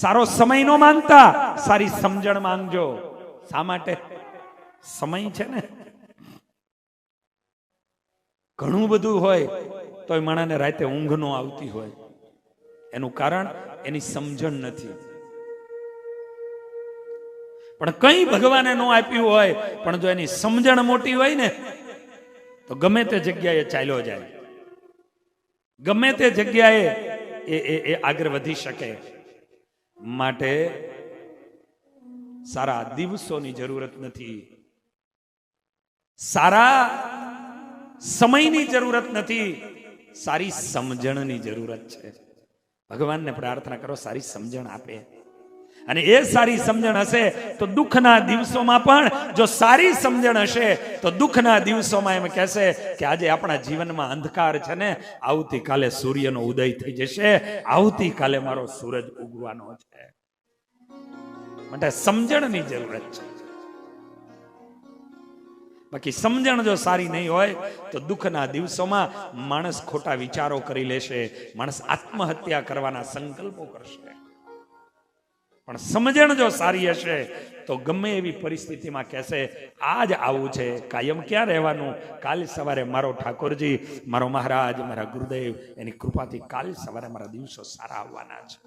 સારો સમય નો માંગતા, સારી સમજણ માંગજો. શા માટે? સમય છે ને. ઘણું બધું હોય તો એ માણાને રાતે ઊંઘ નો આવતી હોય. એનું કારણ, એની સમજણ નથી. પણ કંઈ ભગવાને નો આપ્યું હોય, પણ જો એની સમજણ મોટી હોય ને, તો ગમે તે જગ્યાએ ચાલ્યો જાય. ગમે તે જગ્યાએ એ આગળ વધી શકે. માટે સારા દિવસોની જરૂરત નથી. સારા સમયની જરૂરત નથી. સારી સમજણની જરૂરત છે. ભગવાનને પ્રાર્થના કરો, સારી સમજણ આપે. અને એ સારી સમજણ હશે તો દુઃખના દિવસોમાં પણ જો સારી સમજણ હશે તો દુઃખના દિવસોમાં એમ કહેશે કે આજે આપણા જીવનમાં અંધકાર છે ને, આવતીકાલે સૂર્યનો ઉદય થઈ જશે, આવતીકાલે મારો સૂરજ ઉગવાનો છે. માટે સમજણની જરૂરત છે. બાકી સમજણ જો સારી નહીં હોય તો દુઃખના દિવસોમાં માણસ ખોટા વિચારો કરી લેશે, માણસ આત્મહત્યા કરવાના સંકલ્પો કરશે. પણ સમજણ જો સારી હશે, તો ગમે એવી પરિસ્થિતિમાં કહેશે, આજ આવું છે, કાયમ ક્યાં રહેવાનું? કાલ સવારે મારો ઠાકોરજી, મારો મહારાજ, મારા ગુરુદેવ, એની કૃપાથી કાલ સવારે મારા દિવસો સારા આવવાના છે.